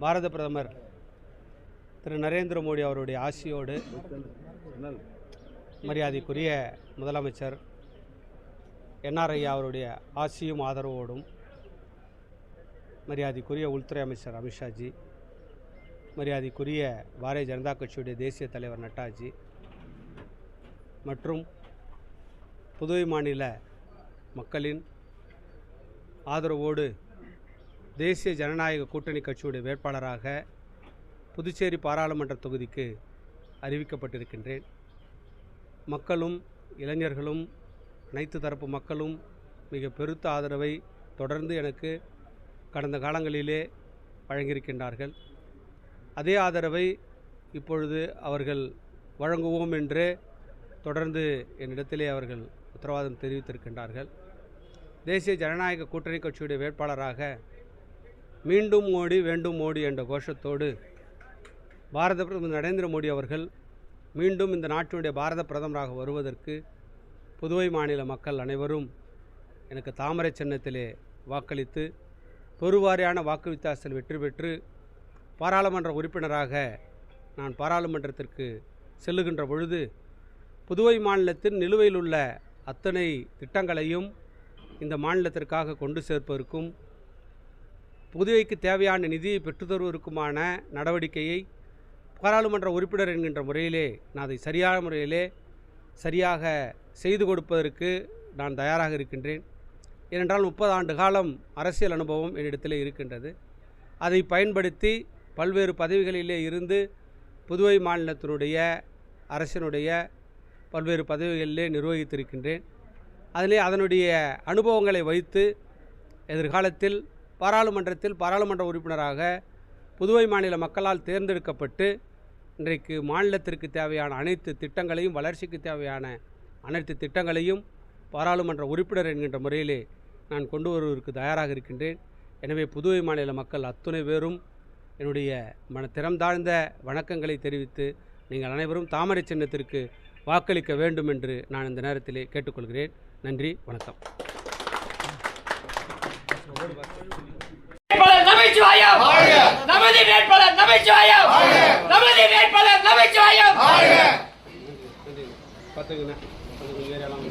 பாரத பிரதமர் திரு நரேந்திர மோடி அவருடைய ஆசியோடு மரியாதைக்குரிய முதலமைச்சர் என்ஆர்ஐயா அவருடைய ஆசியும் ஆதரவோடும் மரியாதைக்குரிய உள்துறை அமைச்சர் அமித்ஷாஜி மரியாதைக்குரிய பாரதிய ஜனதா கட்சியுடைய தேசிய தலைவர் நட்டாஜி மற்றும் புதுவை மாநில மக்களின் ஆதரவோடு தேசிய ஜனநாயக கூட்டணி கட்சியுடைய வேட்பாளராக புதுச்சேரி பாராளுமன்ற தொகுதிக்கு அறிவிக்கப்பட்டிருக்கின்றேன். மக்களும் இளைஞர்களும் அனைத்து தரப்பு மக்களும் மிக பெருத்த ஆதரவை தொடர்ந்து எனக்கு கடந்த காலங்களிலே வழங்கியிருக்கின்றார்கள். அதே ஆதரவை இப்பொழுது அவர்கள் வழங்குவோம் என்று தொடர்ந்து என்னிடத்திலே அவர்கள் உத்தரவாதம் தெரிவித்திருக்கின்றார்கள். தேசிய ஜனநாயக கூட்டணி கட்சியுடைய வேட்பாளராக மீண்டும் மோடி வேண்டும் மோடி என்ற கோஷத்தோடு பாரத பிரதமர் நரேந்திர மோடி அவர்கள் மீண்டும் இந்த நாட்டினுடைய பாரத பிரதமராக வருவதற்கு புதுவை மாநில மக்கள் அனைவரும் எனக்கு தாமரை சின்னத்திலே வாக்களித்து பெருவாரியான வாக்கு வித்தியாசத்தில் வெற்றி பெற்று பாராளுமன்ற உறுப்பினராக நான் பாராளுமன்றத்திற்கு செல்லுகின்ற பொழுது புதுவை மாநிலத்தின் நிலுவையில் உள்ள அத்தனை திட்டங்களையும் இந்த மாநிலத்திற்காக கொண்டு சேர்ப்பதற்கும் புதுவைக்கு தேவையான நிதியை பெற்றுத்தருவதற்குமான நடவடிக்கையை பாராளுமன்ற உறுப்பினர் என்கின்ற முறையிலே நான் அதை சரியான முறையிலே சரியாக செய்து கொடுப்பதற்கு நான் தயாராக இருக்கின்றேன். ஏனென்றால் முப்பது ஆண்டு காலம் அரசியல் அனுபவம் என்னிடத்தில் இருக்கின்றது. அதை பயன்படுத்தி பல்வேறு பதவிகளிலே இருந்து புதுவை மாநிலத்தினுடைய அரசினுடைய பல்வேறு பதவிகளிலே நிர்வகித்திருக்கின்றேன். அதிலே அதனுடைய அனுபவங்களை வைத்து எதிர்காலத்தில் பாராளுமன்றத்தில் பாராளுமன்ற உறுப்பினராக புதுவை மாநில மக்களால் தேர்ந்தெடுக்கப்பட்டு இன்றைக்கு மாநிலத்திற்கு தேவையான அனைத்து திட்டங்களையும் வளர்ச்சிக்கு தேவையான அனைத்து திட்டங்களையும் பாராளுமன்ற உறுப்பினர் என்கின்ற முறையிலே நான் கொண்டு வருவதற்கு தயாராக இருக்கின்றேன். எனவே புதுவை மாநில மக்கள் அத்துணை பேரும் என்னுடைய மன திறம் தாழ்ந்த வணக்கங்களை தெரிவித்து நீங்கள் அனைவரும் தாமரை சின்னத்திற்கு வாக்களிக்க வேண்டும் என்று நான் இந்த நேரத்திலே கேட்டுக்கொள்கிறேன். நன்றி வணக்கம். நமச்சிவாயம். நமது வேட்பாளர் நமச்சிவாயம். நமது வேட்பாளர் நமச்சிவாயம். ஏரியாலாம்